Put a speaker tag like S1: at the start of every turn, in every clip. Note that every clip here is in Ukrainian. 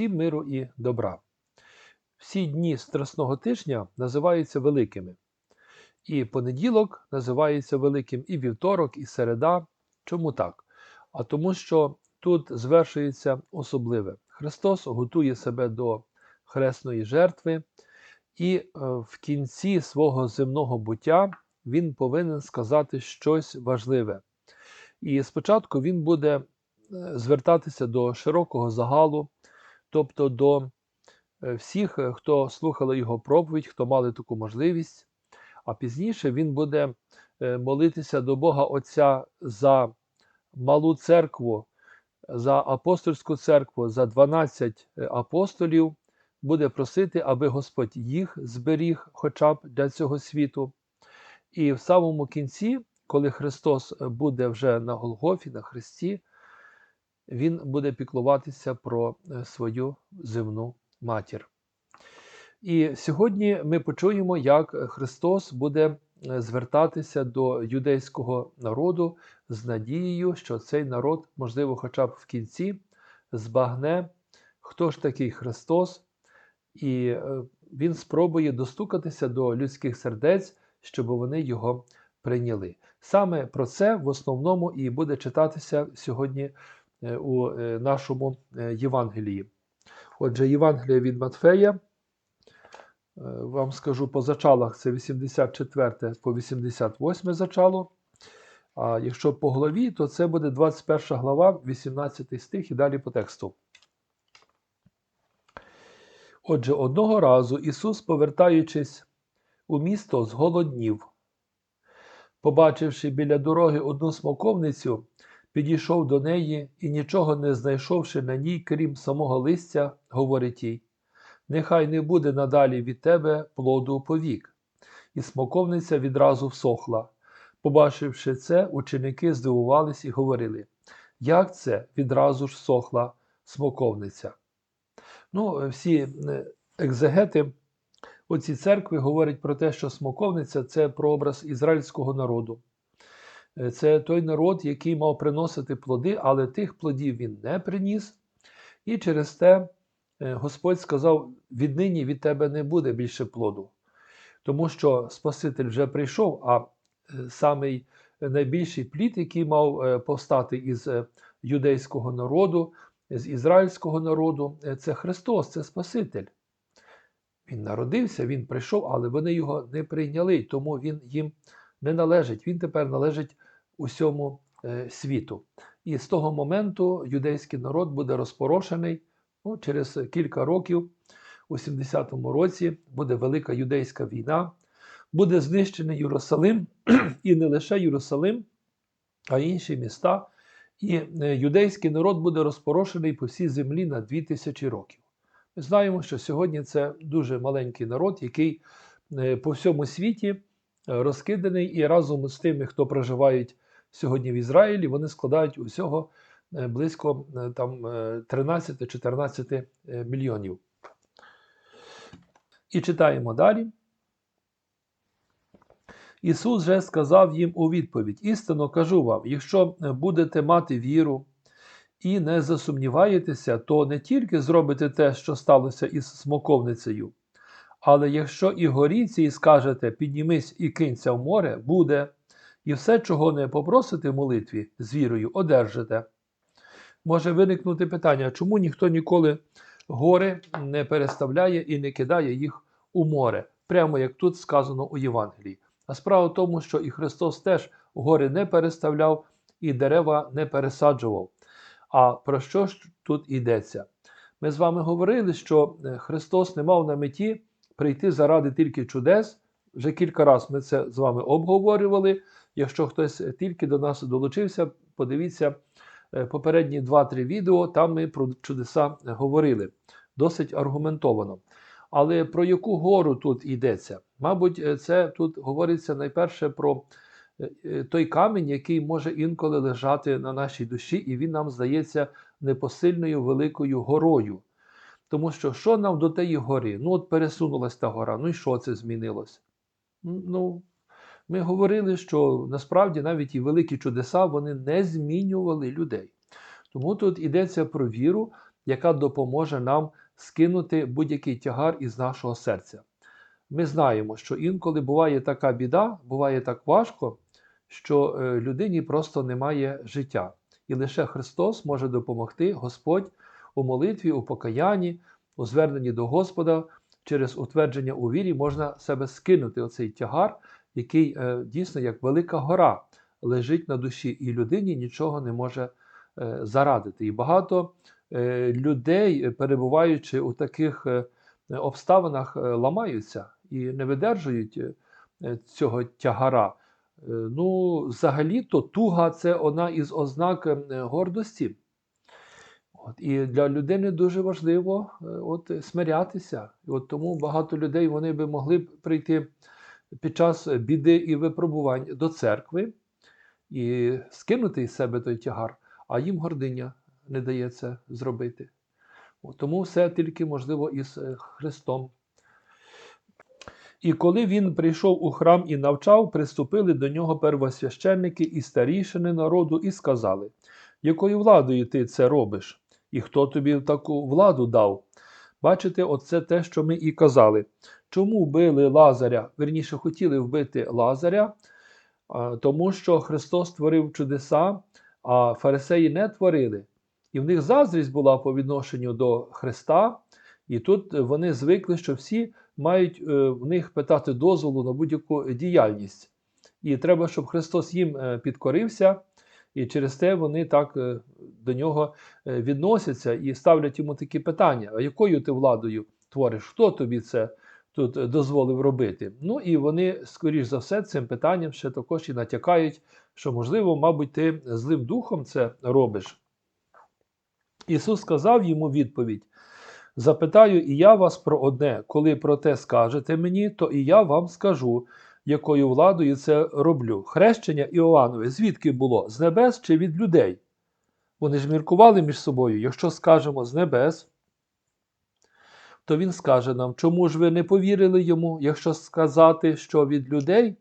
S1: всім миру і добра. Всі дні Страсного тижня називаються великими. І понеділок називається великим, і вівторок, і середа. Чому так? А тому, що тут звершується особливе. Христос готує себе до хресної жертви, і е, в кінці свого земного буття він повинен сказати щось важливе. І спочатку він буде е, звертатися до широкого загалу, тобто до е, всіх, е, хто слухали його проповідь, хто мали таку можливість. А пізніше він буде е, молитися до Бога Отця за малу церкву, за апостольську церкву, за 12 е, апостолів, буде просити, аби Господь їх зберіг хоча б для цього світу. І в самому кінці, коли Христос буде вже на Голгофі, на Христі, Він буде піклуватися про е, свою земну матір. І сьогодні ми почуємо, як Христос буде е, звертатися до юдейського народу з надією, що цей народ, можливо, хоча б в кінці, збагне, хто ж такий Христос, і е, він спробує достукатися до людських сердець, щоб вони його прийняли. Саме про це в основному і буде читатися сьогодні у е, нашому е, Євангелії. Отже, Євангелія від Матфея. Е, Вам скажу по зачалах це 84 по 88 зачало. А якщо по главі, то це буде 21 глава, 18 стих і далі по тексту. Отже, одного разу Ісус, повертаючись у місто, зголоднів. Побачивши біля дороги одну смоковницю, підійшов до неї і, нічого не знайшовши на ній, крім самого листя, говорить їй: Нехай не буде надалі від тебе плоду повік. І смоковниця відразу всохла. Побачивши це, ученики здивувались і говорили: Як це відразу ж всохла смоковниця? Ну, всі е, екзегети оці церкви говорять про те, що смоковниця це прообраз ізраїльського народу. Е, Це той народ, який мав приносити плоди, але тих плодів він не приніс. І через те е, Господь сказав: віднині від тебе не буде більше плоду. Тому що Спаситель вже прийшов, а е, самий найбільший плід, який мав повстати із юдейського народу, з ізраїльського народу, це Христос, це Спаситель. Він народився, він прийшов, але вони його не прийняли, тому він їм не належить. Він тепер належить усьому е, світу. І з того моменту юдейський народ буде розпорошений ну, через кілька років, у 70-му році, буде велика юдейська війна, буде знищений Єрусалим, і не лише Єрусалим, а й інші міста. І е, юдейський народ буде розпорошений по всій землі на 2000 років. Ми знаємо, що сьогодні це дуже маленький народ, який е, по всьому світі розкиданий, і разом з тими, хто проживають сьогодні в Ізраїлі, вони складають усього е, близько е, там, е, 13-14 е, мільйонів. І читаємо далі. Ісус же сказав їм у відповідь: Істинно кажу вам, якщо будете мати віру і не засумніваєтеся, то не тільки зробите те, що сталося із смоковницею, але якщо і горіться, і скажете піднімись і кинься в море, буде, і все, чого не попросите в молитві, з вірою одержите. Може виникнути питання, чому ніхто ніколи гори не переставляє і не кидає їх у море, прямо як тут сказано у Євангелії. А справа в тому, що і Христос теж гори не переставляв і дерева не пересаджував. А про що ж тут йдеться? Ми з вами говорили, що е, Христос не мав на меті прийти заради тільки чудес. Вже кілька разів ми це з вами обговорювали. Якщо хтось тільки до нас долучився, подивіться е, попередні 2-3 відео, там ми про чудеса говорили досить аргументовано. Але про яку гору тут йдеться? Мабуть, е, це тут говориться найперше про е, той камінь, який може інколи лежати на нашій душі, і він нам здається непосильною великою горою. Тому що що нам до тієї гори? Ну, от пересунулася та гора, ну і що це змінилось? Ну, ми говорили, що насправді навіть і великі чудеса вони не змінювали людей. Тому тут йдеться про віру, яка допоможе нам скинути будь-який тягар із нашого серця. Ми знаємо, що інколи буває така біда, буває так важко, що е, людині просто немає життя. І лише Христос може допомогти Господь у молитві, у покаянні, у зверненні до Господа через утвердження у вірі можна себе скинути оцей тягар, який е, дійсно як велика гора лежить на душі, і людині нічого не може е, зарадити. І багато е, людей, перебуваючи у таких обставинах, ламаються і не видержують цього тягара. Ну, взагалі-то туга це одна із ознак гордості. От, і для людини дуже важливо е, от, смирятися. І от тому багато людей вони би могли б прийти під час біди і випробувань до церкви і скинути із себе той тягар, а їм гординя не дає це зробити. От, тому все тільки можливо із е, Христом. І коли він прийшов у храм і навчав, приступили до нього первосвященники і старішини народу і сказали: якою владою ти це робиш? І хто тобі таку владу дав? Бачите, оце те, що ми і казали. Чому били Лазаря? Верніше хотіли вбити Лазаря, тому що Христос творив чудеса, а фарисеї не творили. І в них заздрість була по відношенню до Христа, і тут вони звикли, що всі мають е, в них питати дозволу на будь-яку діяльність. І треба, щоб Христос їм е, підкорився, і через те вони так е, до нього е, відносяться і ставлять йому такі питання: а якою ти владою твориш? Хто тобі це тут е, дозволив робити? Ну і вони, скоріш за все, цим питанням ще також і натякають, що, можливо, мабуть, ти злим духом це робиш. Ісус сказав йому відповідь: Запитаю і я вас про одне, коли про те скажете мені, то і я вам скажу, якою владою це роблю. Хрещення Іоаннове звідки було? З небес чи від людей? Вони ж міркували між собою, якщо скажемо з небес, то він скаже нам, чому ж ви не повірили йому, якщо сказати, що від людей,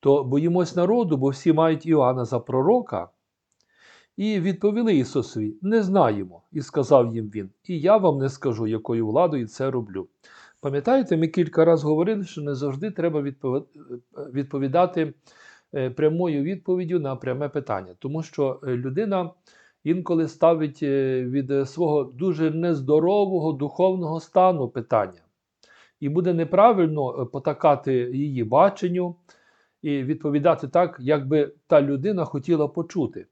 S1: то боїмось народу, бо всі мають Іоанна за пророка. І відповіли Ісусові: Не знаємо. І сказав їм він: І я вам не скажу, якою владою це роблю. Пам'ятаєте, ми кілька разів говорили, що не завжди треба відповідати е, прямою відповіддю на пряме питання, тому що е, людина інколи ставить е, від свого дуже нездорового духовного стану питання, і буде неправильно потакати її баченню і відповідати так, як би та людина хотіла почути.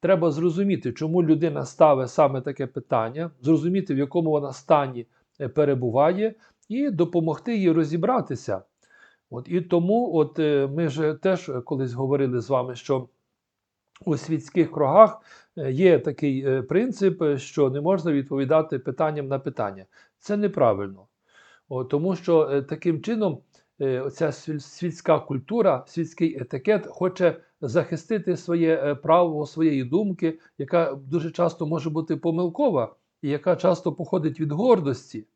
S1: Треба зрозуміти, чому людина ставить саме таке питання, зрозуміти, в якому вона стані перебуває, і допомогти їй розібратися. От, і тому, от е, ми ж теж колись говорили з вами, що у світських кругах е, є такий е, принцип, що не можна відповідати питанням на питання. Це неправильно. От, тому що таким чином сві- світська культура, світський етикет хоче захистити своє право своєї думки, яка дуже часто може бути помилкова, і яка часто походить від гордості.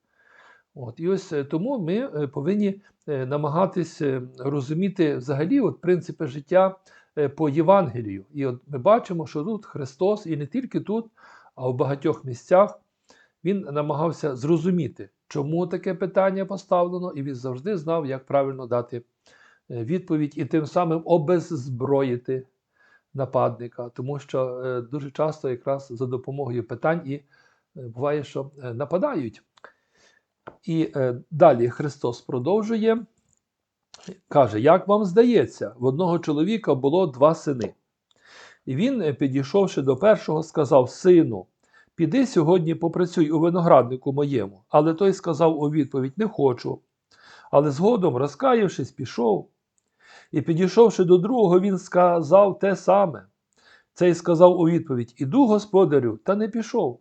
S1: От, і ось е, тому ми е, повинні е, намагатись розуміти взагалі от, принципи життя по Євангелію. І от ми бачимо, що тут Христос, і не тільки тут, а в багатьох місцях він намагався зрозуміти, чому таке питання поставлено, і він завжди знав, як правильно дати відповідь і тим самим обеззброїти нападника, тому що дуже часто якраз за допомогою питань і буває, що нападають. І е, далі Христос продовжує, каже: Як вам здається, в одного чоловіка було два сини. І він, е, підійшовши до першого, сказав: Сину, піди сьогодні попрацюй у винограднику моєму. Але той сказав у відповідь: Не хочу. Але згодом, розкаявшись, пішов. І підійшовши до другого, він сказав те саме. Цей сказав у відповідь: Іду, господарю, та не пішов.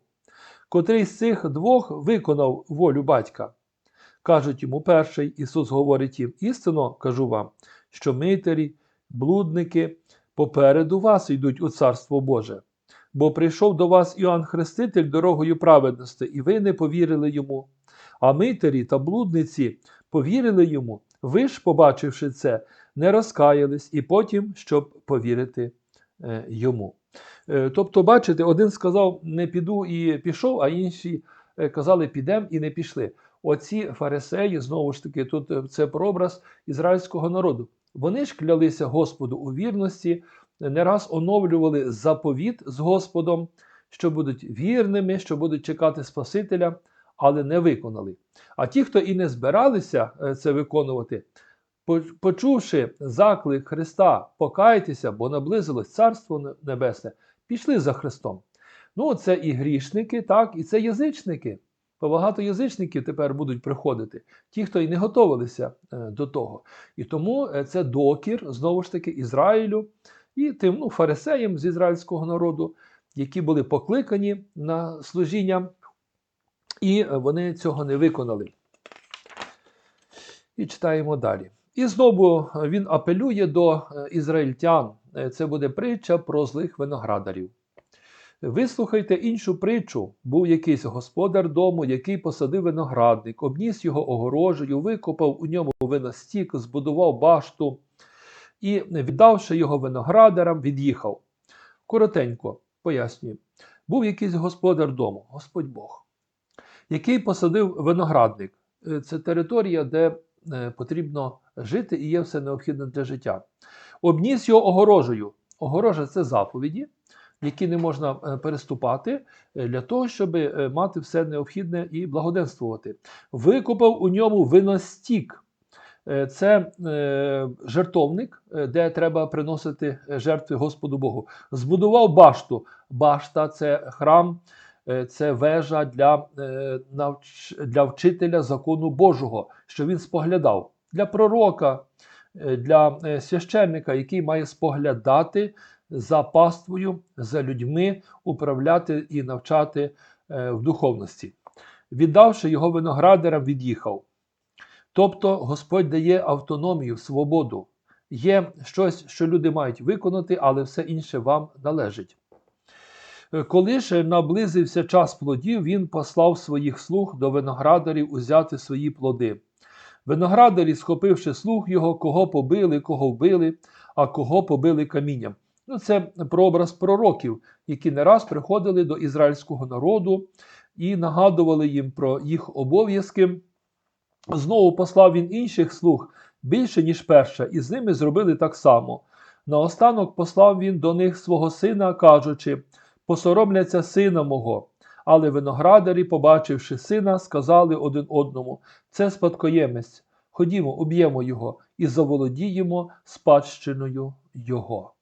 S1: Котрий з цих двох виконав волю батька. Кажуть йому перший, Ісус говорить їм: істинно кажу вам, що митарі, блудники попереду вас йдуть у Царство Боже. Бо прийшов до вас Іоанн Хреститель дорогою праведності, і ви не повірили йому. А митарі та блудниці повірили йому. Ви ж, побачивши це, не розкаялись і потім, щоб повірити е, йому. Е, Тобто, бачите, один сказав не піду і пішов, а інші е, казали підемо і не пішли. Оці фарисеї, знову ж таки, тут е, це прообраз ізраїльського народу. Вони ж клялися Господу у вірності, не раз оновлювали заповіт з Господом, що будуть вірними, що будуть чекати Спасителя, але не виконали. А ті, хто і не збиралися це виконувати, почувши заклик Христа, покайтеся, бо наблизилось Царство Небесне, пішли за Христом. Ну, це і грішники, так, і це язичники. Бо багато язичників тепер будуть приходити, ті, хто і не готувалися е, до того. І тому е, це докір, знову ж таки, Ізраїлю і тим ну, фарисеям з ізраїльського народу, які були покликані на служіння, і е, вони цього не виконали. І читаємо далі. І знову е, він апелює до е, ізраїльтян. Е, Це буде притча про злих виноградарів. Вислухайте іншу притчу. Був якийсь господар дому, який посадив виноградник, обніс його огорожею, викопав у ньому виностік, збудував башту і, віддавши його виноградарам, від'їхав. Коротенько пояснюю. Був якийсь господар дому, Господь Бог, який посадив виноградник. Це територія, де потрібно жити і є все необхідне для життя. Обніс його огорожею. Огорожа це заповіді, які не можна е, переступати е, для того, щоб е, мати все необхідне і благоденствувати. Викопав у ньому виностік. Е, Це е, жертовник, е, де треба приносити е, жертви Господу Богу. Збудував башту. Башта це храм, е, це вежа для, е, для вчителя закону Божого, що він споглядав. Для пророка, е, для е, священника, який має споглядати за паствою, за людьми, управляти і навчати е, в духовності. Віддавши його виноградарам, від'їхав. Тобто Господь дає автономію, свободу. Є щось, що люди мають виконати, але все інше вам належить. Е, Коли ж наблизився час плодів, він послав своїх слуг до виноградарів узяти свої плоди. Виноградарі, схопивши слуг його, кого побили, кого вбили, а кого побили камінням. Ну, це прообраз пророків, які не раз приходили до ізраїльського народу і нагадували їм про їх обов'язки. Знову послав він інших слуг більше, ніж перше, і з ними зробили так само. Наостанок послав він до них свого сина, кажучи: посоромляться сина мого. Але виноградарі, побачивши сина, сказали один одному: це спадкоємець. Ходімо, уб'ємо його і заволодіємо спадщиною його.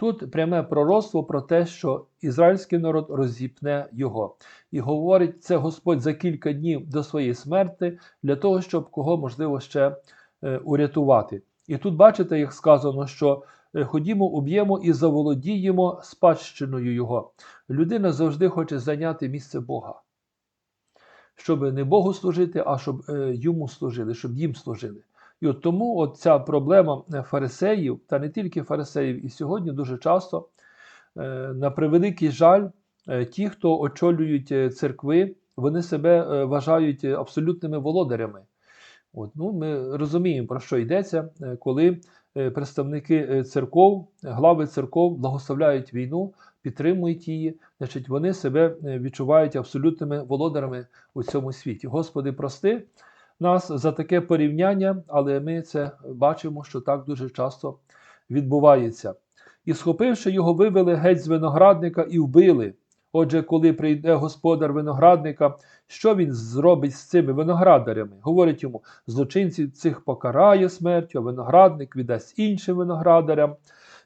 S1: Тут пряме пророцтво про те, що ізраїльський народ розіпне його. І говорить це Господь за кілька днів до своєї смерти для того, щоб кого можливо ще е, урятувати. І тут бачите, як сказано, що ходімо, уб'ємо і заволодіємо спадщиною його. Людина завжди хоче зайняти місце Бога. Щоб не Богу служити, а щоб е, йому служили, щоб їм служили. І от тому от ця проблема е, фарисеїв, та не тільки фарисеїв, і сьогодні дуже часто, е, на превеликий жаль, е, ті, хто очолюють е, церкви, вони себе е, вважають е, абсолютними володарями. От, ну, ми розуміємо, про що йдеться, е, коли е, представники е, церков, глави церков благословляють війну, підтримують її, значить, вони себе е, відчувають абсолютними володарами у цьому світі. Господи, прости нас за таке порівняння, але ми це бачимо, що так дуже часто відбувається. І, схопивши його, вивели геть з виноградника і вбили. Отже, коли прийде господар виноградника, що він зробить з цими виноградарями? Говорить йому, злочинців цих покарає смертю, а виноградник віддасть іншим виноградарям,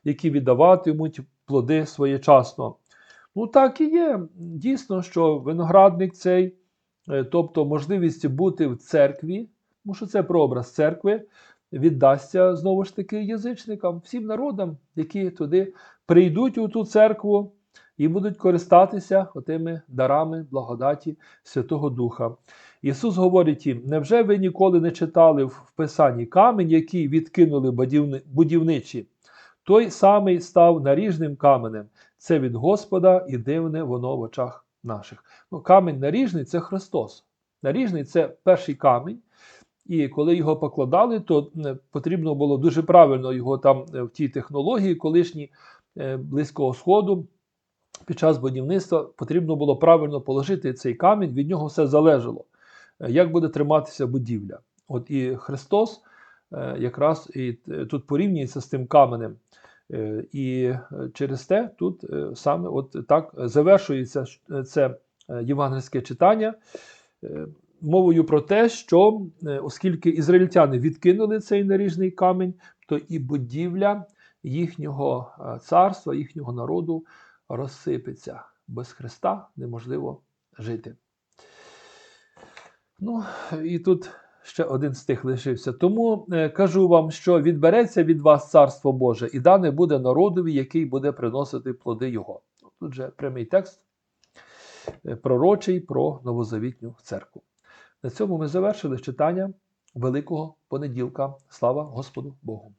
S1: які віддаватимуть плоди своєчасно. Ну так і є. Дійсно, що виноградник цей, е, тобто можливість бути в церкві, тому що це прообраз церкви, віддасться знову ж таки язичникам, всім народам, які туди прийдуть у ту церкву і будуть користатися отими дарами благодаті Святого Духа. Ісус говорить їм: невже ви ніколи не читали в Писанні камінь, який відкинули будівничі? Той самий став наріжним каменем. Це від Господа і дивне воно в очах наших. Ну, камінь наріжний це Христос. Наріжний це перший камінь. І коли його покладали, то е, потрібно було дуже правильно його там е, в тій технології, колишній е, Близького Сходу, під час будівництва потрібно було правильно положити цей камінь, від нього все залежало, е, як буде триматися будівля. От і Христос е, якраз і е, тут порівнюється з тим каменем. І через те тут саме от так завершується це євангельське читання мовою про те, що оскільки ізраїльтяни відкинули цей наріжний камінь, то і будівля їхнього царства, їхнього народу розсипеться. Без Христа неможливо жити. Ну, і тут ще один стих лишився. Тому е, кажу вам, що відбереться від вас царство Боже, і дане буде народові, який буде приносити плоди Його. Тут же прямий текст е, пророчий про новозавітню церкву. На цьому ми завершили читання Великого понеділка. Слава Господу Богу!